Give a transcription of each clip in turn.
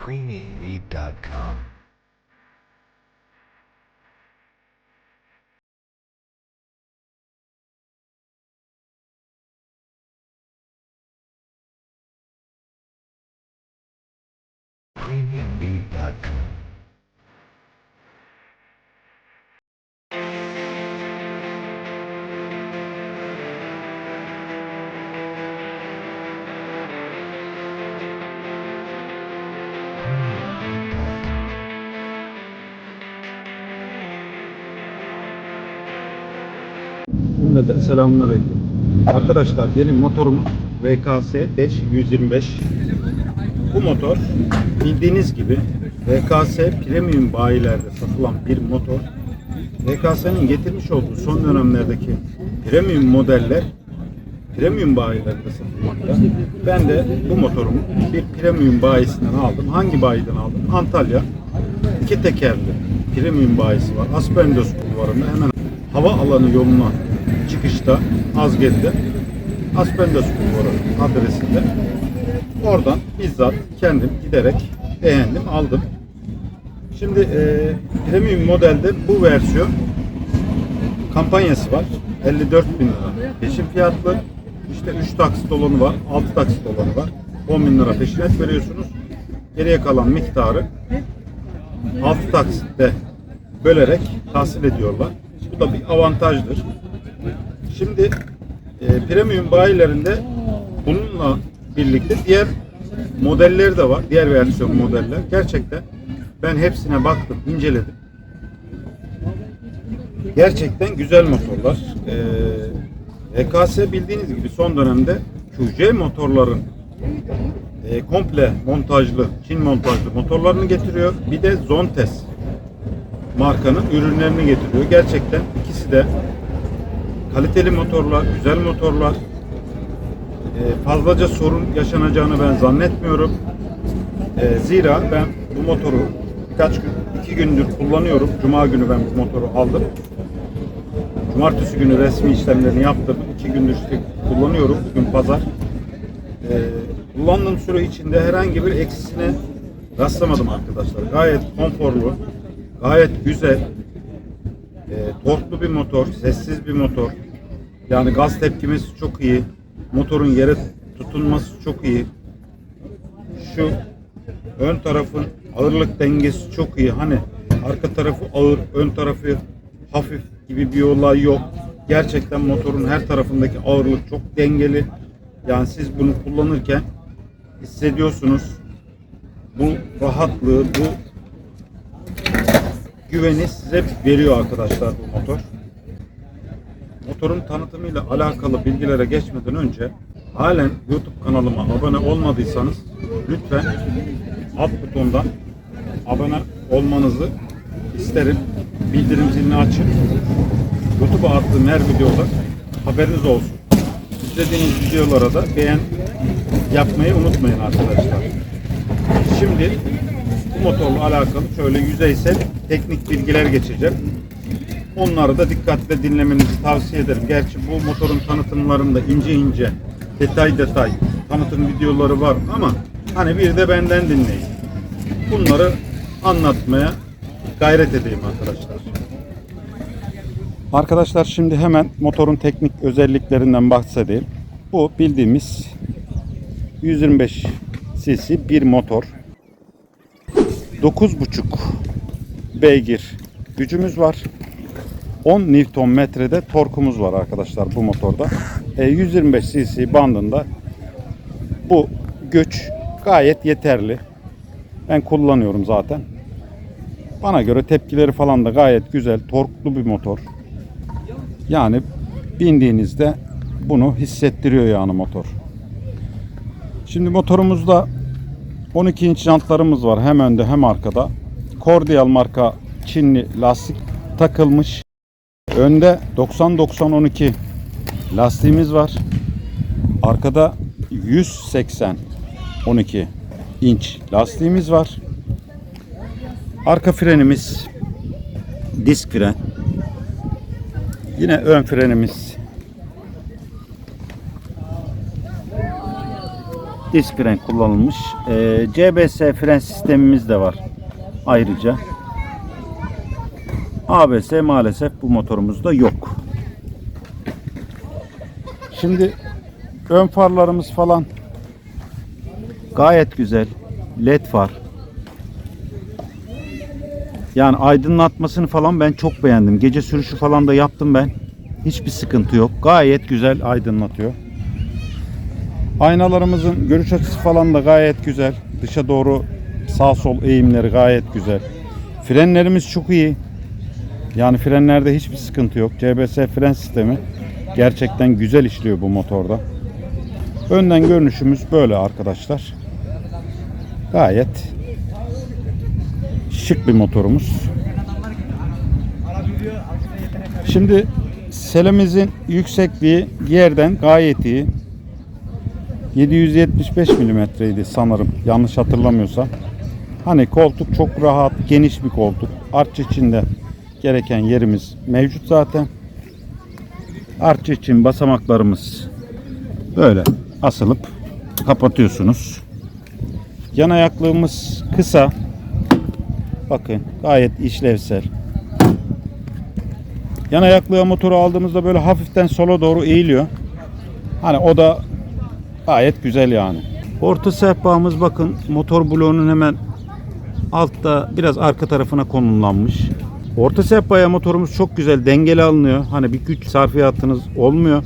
CreamyEat.com. Cümleten selamünaleyküm. Arkadaşlar benim motorum VKS 5 125. Bu motor bildiğiniz gibi VKS premium bayilerde satılan bir motor. VKS'nin getirmiş olduğu son dönemlerdeki premium modeller premium bayilerde satılmakta. Ben de bu motorumu bir premium bayisinden aldım. Hangi bayiden aldım? Antalya. İki tekerli premium bayisi var. Aspendos kulvarında hemen hava alanı yoluna çıkışta az geride Aspendos kulvarı adresinde oradan bizzat kendim giderek beğendim aldım. Şimdi e, premium modelde bu versiyon kampanyası var. 54 bin lira peşin fiyatlı. İşte 3 taksit olanı var, 6 taksit olanı var. 10 bin lira peşinat veriyorsunuz. Geriye kalan miktarı 6 taksitte bölerek tahsil ediyorlar. Bu da bir avantajdır. Şimdi e, premium bayilerinde bununla birlikte diğer modelleri de var. Diğer versiyon modeller. Gerçekten ben hepsine baktım, inceledim. Gerçekten güzel motorlar. Ee, EKS bildiğiniz gibi son dönemde QC motorların e, komple montajlı, Çin montajlı motorlarını getiriyor. Bir de Zontes markanın ürünlerini getiriyor. Gerçekten ikisi de kaliteli motorlar, güzel motorlar. E, fazlaca sorun yaşanacağını ben zannetmiyorum. E, zira ben bu motoru birkaç gün, iki gündür kullanıyorum. Cuma günü ben bu motoru aldım. Cumartesi günü resmi işlemlerini yaptırdım. İki gündür işte kullanıyorum. Bugün pazar. Ee, kullandığım süre içinde herhangi bir eksisine rastlamadım arkadaşlar. Gayet konforlu, gayet güzel, e, torklu bir motor, sessiz bir motor. Yani gaz tepkimesi çok iyi. Motorun yere tutunması çok iyi. Şu ön tarafın ağırlık dengesi çok iyi. Hani arka tarafı ağır, ön tarafı hafif gibi bir olay yok. Gerçekten motorun her tarafındaki ağırlık çok dengeli. Yani siz bunu kullanırken hissediyorsunuz. Bu rahatlığı, bu güveni size veriyor arkadaşlar bu motor. Motorun tanıtımıyla alakalı bilgilere geçmeden önce halen YouTube kanalıma abone olmadıysanız lütfen alt butondan abone olmanızı isterim. Bildirim zilini açın. YouTube'a attığım her videoda haberiniz olsun. İzlediğiniz videolara da beğen yapmayı unutmayın arkadaşlar. Şimdi motorla alakalı şöyle yüzeysel teknik bilgiler geçeceğim. Onları da dikkatle dinlemenizi tavsiye ederim. Gerçi bu motorun tanıtımlarında ince ince, detay detay tanıtım videoları var ama hani bir de benden dinleyin. Bunları anlatmaya gayret edeyim arkadaşlar. Arkadaşlar şimdi hemen motorun teknik özelliklerinden bahsedeyim. Bu bildiğimiz 125 cc bir motor. 9.5 beygir gücümüz var. 10 Newton metrede torkumuz var arkadaşlar bu motorda. E, 125 cc bandında bu güç gayet yeterli. Ben kullanıyorum zaten. Bana göre tepkileri falan da gayet güzel. Torklu bir motor. Yani bindiğinizde bunu hissettiriyor yani motor. Şimdi motorumuzda 12 inç jantlarımız var hem önde hem arkada. Cordial marka Çinli lastik takılmış. Önde 90-90-12 lastiğimiz var. Arkada 180 12 inç lastiğimiz var. Arka frenimiz disk fren. Yine ön frenimiz disk fren kullanılmış. Ee, CBS fren sistemimiz de var ayrıca. ABS maalesef bu motorumuzda yok. Şimdi ön farlarımız falan gayet güzel. LED far. Yani aydınlatmasını falan ben çok beğendim. Gece sürüşü falan da yaptım ben. Hiçbir sıkıntı yok. Gayet güzel aydınlatıyor. Aynalarımızın görüş açısı falan da gayet güzel. Dışa doğru sağ sol eğimleri gayet güzel. Frenlerimiz çok iyi. Yani frenlerde hiçbir sıkıntı yok. CBS fren sistemi gerçekten güzel işliyor bu motorda. Önden görünüşümüz böyle arkadaşlar. Gayet şık bir motorumuz. Şimdi selemizin yüksekliği yerden gayet iyi. 775 milimetreydi sanırım yanlış hatırlamıyorsam. Hani koltuk çok rahat, geniş bir koltuk. Arç içinde gereken yerimiz mevcut zaten. Arç için basamaklarımız böyle asılıp kapatıyorsunuz. Yan ayaklığımız kısa. Bakın gayet işlevsel. Yan ayaklığa motoru aldığımızda böyle hafiften sola doğru eğiliyor. Hani o da gayet güzel yani. Orta sehpamız bakın motor bloğunun hemen altta biraz arka tarafına konumlanmış. Orta sehpaya motorumuz çok güzel dengeli alınıyor. Hani bir güç sarfiyatınız olmuyor.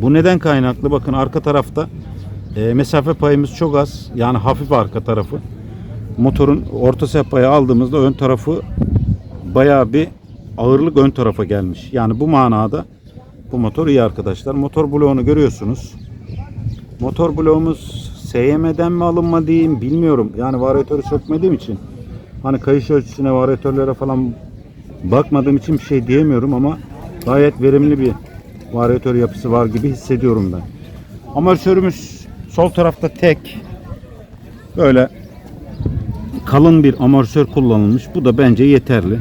Bu neden kaynaklı? Bakın arka tarafta e, mesafe payımız çok az. Yani hafif arka tarafı. Motorun orta sehpaya aldığımızda ön tarafı bayağı bir ağırlık ön tarafa gelmiş. Yani bu manada bu motor iyi arkadaşlar. Motor bloğunu görüyorsunuz. Motor bloğumuz SYM'den mi alınma diyeyim bilmiyorum. Yani varyatörü sökmediğim için hani kayış ölçüsüne varyatörlere falan bakmadığım için bir şey diyemiyorum ama gayet verimli bir varyatör yapısı var gibi hissediyorum ben. Amortisörümüz sol tarafta tek. Böyle kalın bir amortisör kullanılmış. Bu da bence yeterli.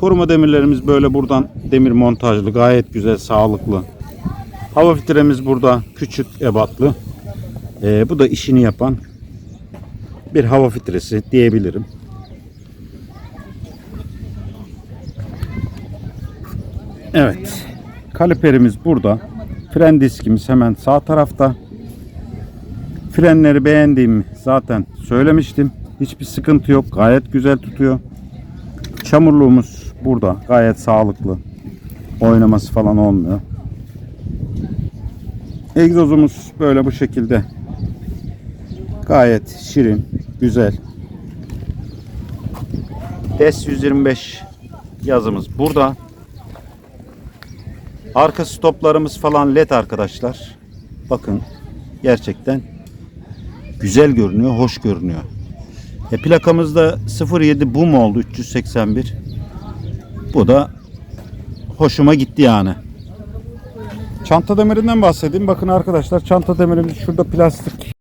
Koruma demirlerimiz böyle buradan demir montajlı. Gayet güzel, sağlıklı. Hava filtremiz burada küçük ebatlı. Ee, bu da işini yapan bir hava filtresi diyebilirim. Evet. Kaliperimiz burada. Fren diskimiz hemen sağ tarafta. Frenleri beğendiğimi zaten söylemiştim. Hiçbir sıkıntı yok. Gayet güzel tutuyor. Çamurluğumuz burada. Gayet sağlıklı. Oynaması falan olmuyor. Egzozumuz böyle bu şekilde. Gayet şirin, güzel. DES 125 yazımız burada. Arka stoplarımız falan led arkadaşlar. Bakın gerçekten güzel görünüyor, hoş görünüyor. E, plakamızda 07 boom oldu 381. Bu da hoşuma gitti yani. Çanta demirinden bahsedeyim. Bakın arkadaşlar çanta demirimiz şurada plastik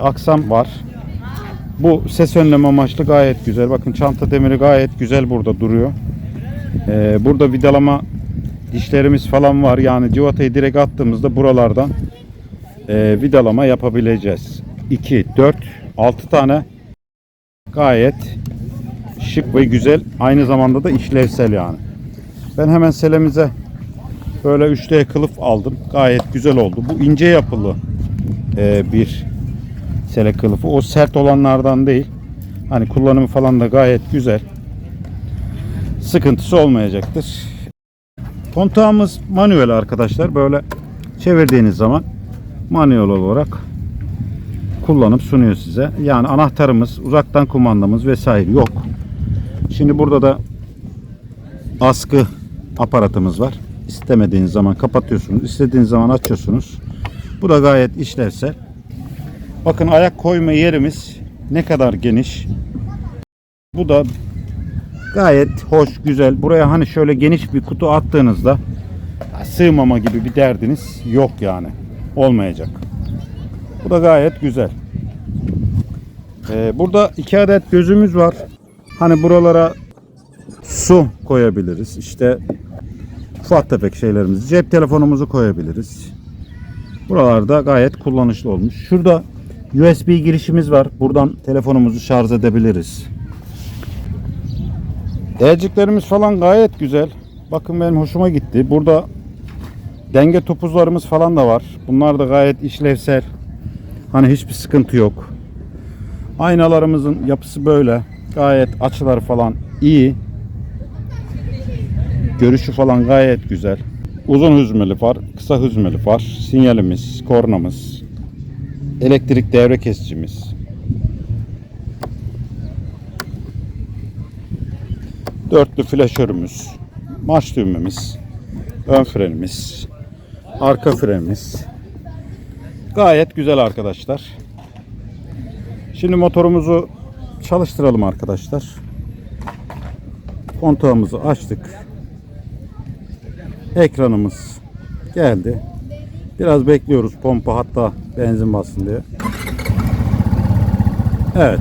aksam var. Bu ses önleme amaçlı gayet güzel. Bakın çanta demiri gayet güzel burada duruyor. Ee, burada vidalama dişlerimiz falan var. Yani civatayı direkt attığımızda buralardan e, vidalama yapabileceğiz. 2, 4, 6 tane gayet şık ve güzel. Aynı zamanda da işlevsel yani. Ben hemen selemize böyle 3D kılıf aldım. Gayet güzel oldu. Bu ince yapılı e, bir sele kılıfı. O sert olanlardan değil. Hani kullanımı falan da gayet güzel. Sıkıntısı olmayacaktır. Kontağımız manuel arkadaşlar. Böyle çevirdiğiniz zaman manuel olarak kullanıp sunuyor size. Yani anahtarımız, uzaktan kumandamız vesaire yok. Şimdi burada da askı aparatımız var. İstemediğiniz zaman kapatıyorsunuz. istediğiniz zaman açıyorsunuz. Bu da gayet işlevsel. Bakın ayak koyma yerimiz ne kadar geniş. Bu da gayet hoş, güzel. Buraya hani şöyle geniş bir kutu attığınızda sığmama gibi bir derdiniz yok yani. Olmayacak. Bu da gayet güzel. Ee, burada iki adet gözümüz var. Hani buralara su koyabiliriz. İşte ufak tefek şeylerimizi. Cep telefonumuzu koyabiliriz. Buralarda gayet kullanışlı olmuş. Şurada USB girişimiz var. Buradan telefonumuzu şarj edebiliriz. Değerciklerimiz falan gayet güzel. Bakın benim hoşuma gitti. Burada denge topuzlarımız falan da var. Bunlar da gayet işlevsel. Hani hiçbir sıkıntı yok. Aynalarımızın yapısı böyle. Gayet açıları falan iyi. Görüşü falan gayet güzel. Uzun hüzmeli var, kısa hüzmeli var. Sinyalimiz, kornamız, elektrik devre kesicimiz. Dörtlü flaşörümüz, marş düğmemiz, ön frenimiz, arka frenimiz. Gayet güzel arkadaşlar. Şimdi motorumuzu çalıştıralım arkadaşlar. Kontağımızı açtık. Ekranımız geldi. Biraz bekliyoruz pompa hatta benzin bassın diye. Evet.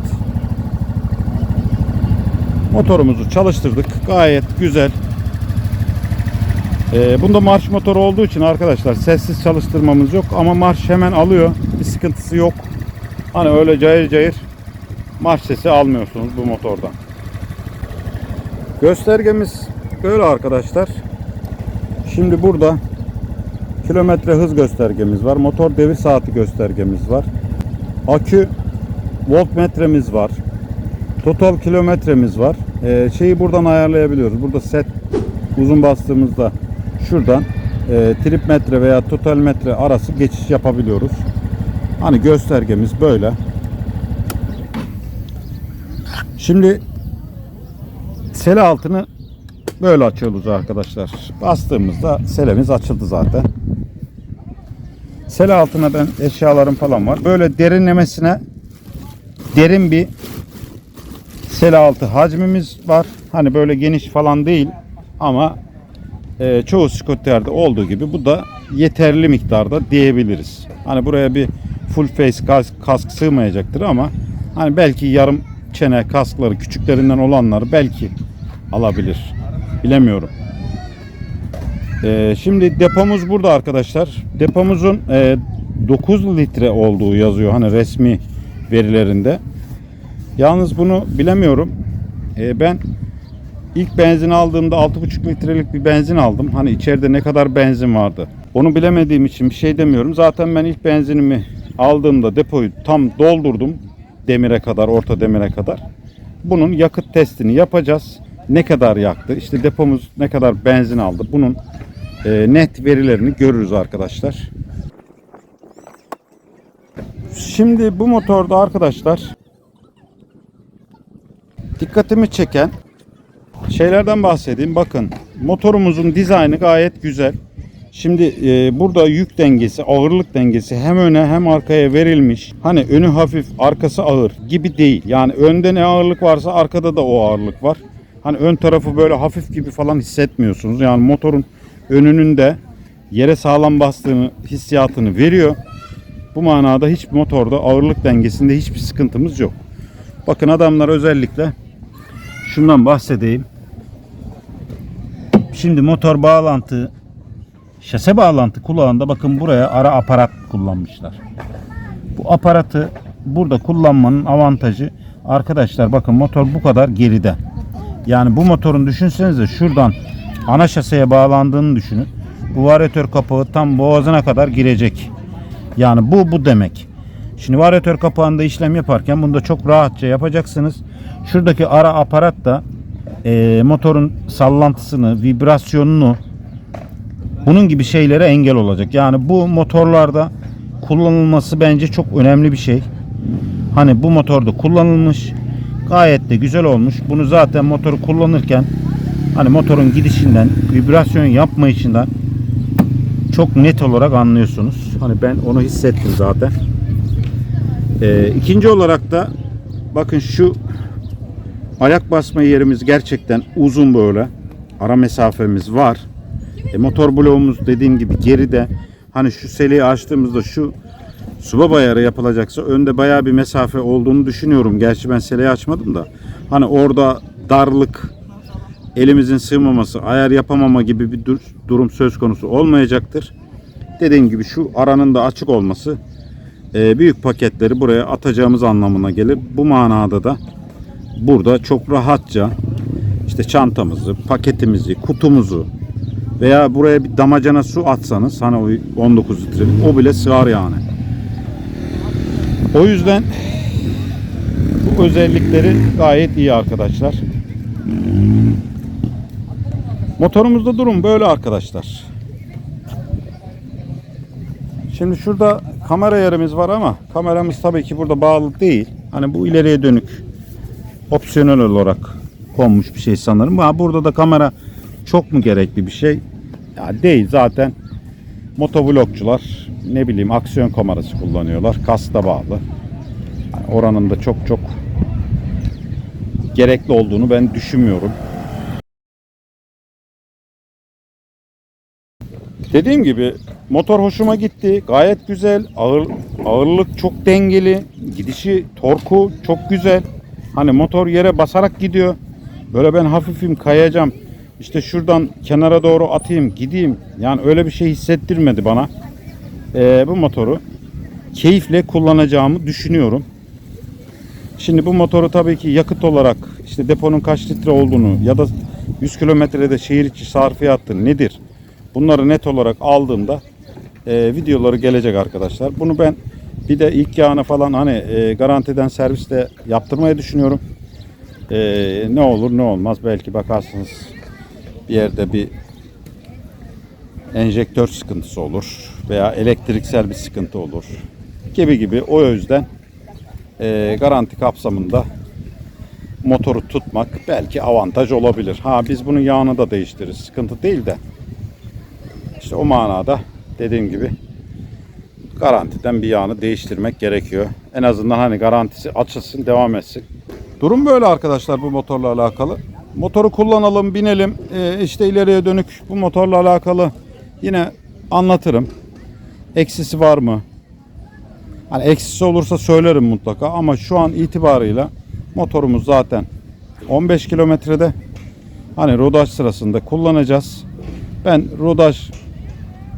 Motorumuzu çalıştırdık. Gayet güzel. Ee, bunda marş motoru olduğu için arkadaşlar sessiz çalıştırmamız yok ama marş hemen alıyor. Bir sıkıntısı yok. Hani öyle cayır cayır marş sesi almıyorsunuz bu motordan. Göstergemiz böyle arkadaşlar. Şimdi burada kilometre hız göstergemiz var. Motor devir saati göstergemiz var. Akü voltmetremiz var. Total kilometremiz var. Ee, şeyi buradan ayarlayabiliyoruz. Burada set uzun bastığımızda şuradan e, trip metre veya total metre arası geçiş yapabiliyoruz. Hani göstergemiz böyle. Şimdi sele altını böyle açıyoruz arkadaşlar. Bastığımızda selemiz açıldı zaten. Sele altına ben eşyalarım falan var. Böyle derinlemesine derin bir sele altı hacmimiz var. Hani böyle geniş falan değil ama e, çoğu skooter'de olduğu gibi bu da yeterli miktarda diyebiliriz. Hani buraya bir full face kask, kask sığmayacaktır ama hani belki yarım çene kaskları küçüklerinden olanları belki alabilir. Bilemiyorum. Ee, şimdi depomuz burada arkadaşlar. Depomuzun e, 9 litre olduğu yazıyor hani resmi verilerinde. Yalnız bunu bilemiyorum. Ee, ben ilk benzin aldığımda 6,5 litrelik bir benzin aldım. Hani içeride ne kadar benzin vardı. Onu bilemediğim için bir şey demiyorum. Zaten ben ilk benzinimi aldığımda depoyu tam doldurdum. Demire kadar, orta demire kadar. Bunun yakıt testini yapacağız. Ne kadar yaktı? İşte depomuz ne kadar benzin aldı? Bunun e, net verilerini görürüz arkadaşlar. Şimdi bu motorda arkadaşlar dikkatimi çeken şeylerden bahsedeyim. Bakın motorumuzun dizaynı gayet güzel. Şimdi e, burada yük dengesi, ağırlık dengesi hem öne hem arkaya verilmiş. Hani önü hafif, arkası ağır gibi değil. Yani önde ne ağırlık varsa arkada da o ağırlık var. Hani ön tarafı böyle hafif gibi falan hissetmiyorsunuz. Yani motorun önünün de yere sağlam bastığını hissiyatını veriyor. Bu manada hiç motorda ağırlık dengesinde hiçbir sıkıntımız yok. Bakın adamlar özellikle şundan bahsedeyim. Şimdi motor bağlantı şase bağlantı kulağında bakın buraya ara aparat kullanmışlar. Bu aparatı burada kullanmanın avantajı arkadaşlar bakın motor bu kadar geride. Yani bu motorun düşünsenize şuradan ana şaseye bağlandığını düşünün. Bu varyatör kapağı tam boğazına kadar girecek. Yani bu bu demek. Şimdi varyatör kapağında işlem yaparken bunu da çok rahatça yapacaksınız. Şuradaki ara aparat da e, motorun sallantısını, vibrasyonunu bunun gibi şeylere engel olacak. Yani bu motorlarda kullanılması bence çok önemli bir şey. Hani bu motorda kullanılmış. Gayet de güzel olmuş. Bunu zaten motoru kullanırken hani motorun gidişinden, vibrasyon yapmayışından çok net olarak anlıyorsunuz. Hani ben onu hissettim zaten. Ee, ikinci olarak da bakın şu ayak basma yerimiz gerçekten uzun böyle. Ara mesafemiz var. E, motor bloğumuz dediğim gibi geride. Hani şu seleyi açtığımızda şu subab ayarı yapılacaksa önde bayağı bir mesafe olduğunu düşünüyorum. Gerçi ben seleyi açmadım da. Hani orada darlık, elimizin sığmaması, ayar yapamama gibi bir dur- durum söz konusu olmayacaktır. dediğim gibi şu aranın da açık olması e, büyük paketleri buraya atacağımız anlamına gelir. Bu manada da burada çok rahatça işte çantamızı, paketimizi, kutumuzu veya buraya bir damacana su atsanız hani o 19 litrelik o bile sığar yani. O yüzden bu özellikleri gayet iyi arkadaşlar. Motorumuzda durum böyle arkadaşlar. Şimdi şurada kamera yerimiz var ama kameramız tabii ki burada bağlı değil. Hani bu ileriye dönük opsiyonel olarak konmuş bir şey sanırım. Ha, burada da kamera çok mu gerekli bir şey? Ya değil zaten motovlogcular ne bileyim aksiyon kamerası kullanıyorlar. Kasta bağlı. Yani oranın da çok çok gerekli olduğunu ben düşünmüyorum. Dediğim gibi motor hoşuma gitti. Gayet güzel. Ağır, ağırlık çok dengeli. Gidişi, torku çok güzel. Hani motor yere basarak gidiyor. Böyle ben hafifim kayacağım. İşte şuradan kenara doğru atayım, gideyim. Yani öyle bir şey hissettirmedi bana. Ee, bu motoru keyifle kullanacağımı düşünüyorum. Şimdi bu motoru tabii ki yakıt olarak işte deponun kaç litre olduğunu ya da 100 kilometrede şehir içi sarfiyatı nedir? Bunları net olarak aldığımda e, videoları gelecek arkadaşlar. Bunu ben bir de ilk yağını falan hani e, garantiden serviste yaptırmayı düşünüyorum. E, ne olur ne olmaz belki bakarsınız yerde bir enjektör sıkıntısı olur veya elektriksel bir sıkıntı olur gibi gibi o yüzden e, garanti kapsamında motoru tutmak belki avantaj olabilir. Ha biz bunun yağını da değiştiririz. Sıkıntı değil de. İşte o manada dediğim gibi garantiden bir yağını değiştirmek gerekiyor. En azından hani garantisi açılsın, devam etsin. Durum böyle arkadaşlar bu motorla alakalı. Motoru kullanalım, binelim. Ee, işte ileriye dönük bu motorla alakalı yine anlatırım. Eksisi var mı? Hani eksisi olursa söylerim mutlaka ama şu an itibarıyla motorumuz zaten 15 kilometrede. Hani rodaj sırasında kullanacağız. Ben rodaj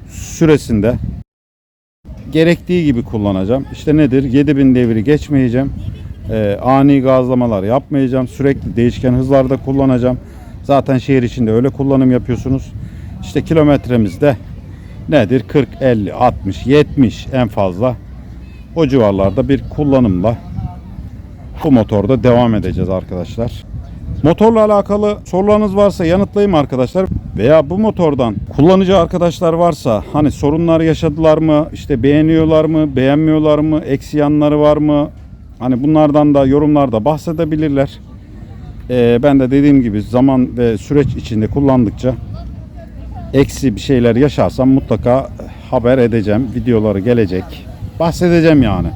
süresinde gerektiği gibi kullanacağım. İşte nedir? 7000 devri geçmeyeceğim. Ee, ani gazlamalar yapmayacağım. Sürekli değişken hızlarda kullanacağım. Zaten şehir içinde öyle kullanım yapıyorsunuz. İşte kilometremizde nedir? 40, 50, 60, 70 en fazla. O civarlarda bir kullanımla bu motorda devam edeceğiz arkadaşlar. Motorla alakalı sorularınız varsa yanıtlayayım arkadaşlar. Veya bu motordan kullanıcı arkadaşlar varsa hani sorunlar yaşadılar mı, işte beğeniyorlar mı, beğenmiyorlar mı, eksi yanları var mı? Hani bunlardan da yorumlarda bahsedebilirler. Ee, ben de dediğim gibi zaman ve süreç içinde kullandıkça eksi bir şeyler yaşarsam mutlaka haber edeceğim. Videoları gelecek. Bahsedeceğim yani.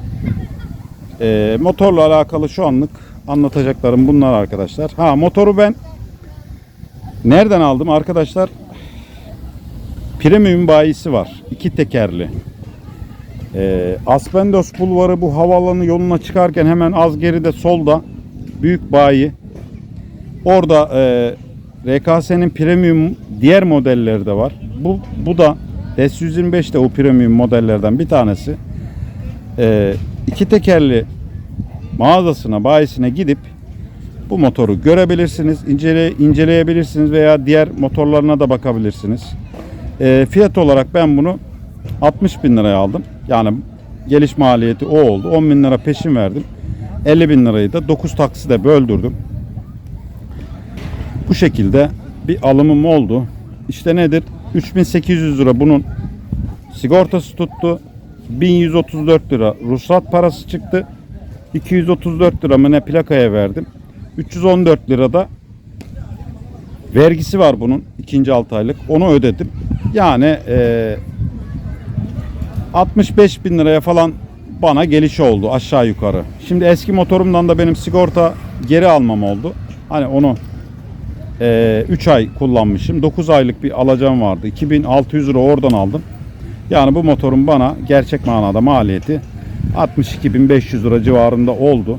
Ee, motorla alakalı şu anlık anlatacaklarım bunlar arkadaşlar. Ha motoru ben nereden aldım arkadaşlar? Premium bayisi var. iki tekerli. Ee, Aspendos Bulvarı bu havaalanı yoluna çıkarken hemen az geride solda büyük bayi. Orada e, RKS'nin premium diğer modelleri de var. Bu, bu da S125 de o premium modellerden bir tanesi. Ee, iki tekerli mağazasına, bayisine gidip bu motoru görebilirsiniz, incele, inceleyebilirsiniz veya diğer motorlarına da bakabilirsiniz. E, fiyat olarak ben bunu 60 bin liraya aldım. Yani geliş maliyeti o oldu. 10 bin lira peşin verdim. 50 bin lirayı da 9 takside böldürdüm. Bu şekilde bir alımım oldu. İşte nedir? 3800 lira bunun sigortası tuttu. 1134 lira ruhsat parası çıktı. 234 lira mı ne plakaya verdim. 314 lirada vergisi var bunun ikinci 6 aylık. Onu ödedim. Yani e, 65 bin liraya falan bana geliş oldu aşağı yukarı. Şimdi eski motorumdan da benim sigorta geri almam oldu. Hani onu 3 ay kullanmışım. 9 aylık bir alacağım vardı. 2600 lira oradan aldım. Yani bu motorun bana gerçek manada maliyeti 62.500 lira civarında oldu.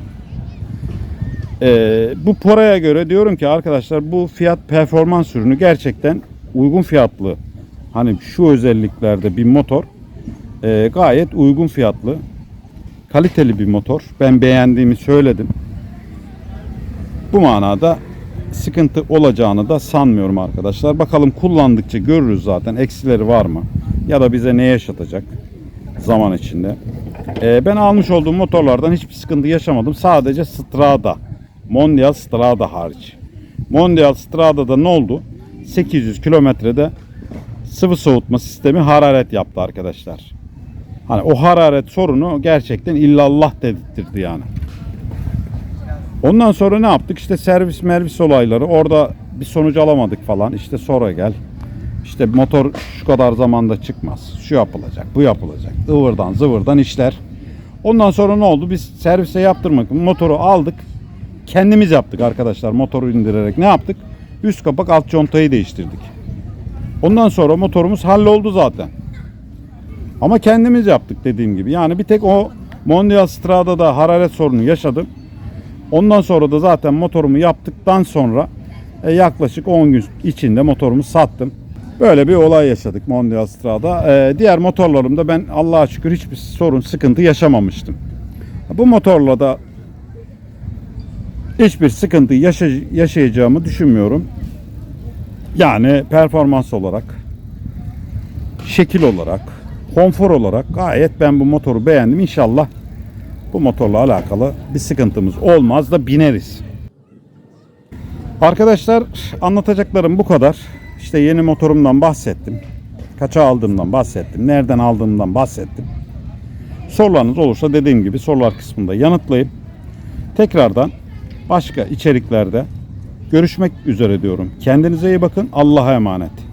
Ee, bu paraya göre diyorum ki arkadaşlar bu fiyat performans ürünü gerçekten uygun fiyatlı. Hani şu özelliklerde bir motor Ee, gayet uygun fiyatlı. Kaliteli bir motor. Ben beğendiğimi söyledim. Bu manada sıkıntı olacağını da sanmıyorum arkadaşlar. Bakalım kullandıkça görürüz zaten eksileri var mı? Ya da bize ne yaşatacak zaman içinde. Ee, ben almış olduğum motorlardan hiçbir sıkıntı yaşamadım. Sadece Strada. Mondial Strada hariç. Mondial Strada'da ne oldu? 800 kilometrede sıvı soğutma sistemi hararet yaptı arkadaşlar. Hani o hararet sorunu gerçekten illallah dedirtti yani. Ondan sonra ne yaptık? İşte servis mervis olayları. Orada bir sonuç alamadık falan. İşte sonra gel. İşte motor şu kadar zamanda çıkmaz. Şu yapılacak, bu yapılacak. Ivırdan zıvırdan işler. Ondan sonra ne oldu? Biz servise yaptırmak motoru aldık. Kendimiz yaptık arkadaşlar motoru indirerek. Ne yaptık? Üst kapak alt contayı değiştirdik. Ondan sonra motorumuz halloldu zaten. Ama kendimiz yaptık dediğim gibi. Yani bir tek o Mondial Strada'da hararet sorunu yaşadım. Ondan sonra da zaten motorumu yaptıktan sonra e, yaklaşık 10 gün içinde motorumu sattım. Böyle bir olay yaşadık Mondial Strada. E, diğer motorlarımda ben Allah'a şükür hiçbir sorun, sıkıntı yaşamamıştım. Bu motorla da hiçbir sıkıntı yaşa- yaşayacağımı düşünmüyorum. Yani performans olarak, şekil olarak, konfor olarak gayet ben bu motoru beğendim. İnşallah bu motorla alakalı bir sıkıntımız olmaz da bineriz. Arkadaşlar anlatacaklarım bu kadar. İşte yeni motorumdan bahsettim. Kaça aldığımdan bahsettim. Nereden aldığımdan bahsettim. Sorularınız olursa dediğim gibi sorular kısmında yanıtlayayım. Tekrardan başka içeriklerde görüşmek üzere diyorum. Kendinize iyi bakın. Allah'a emanet.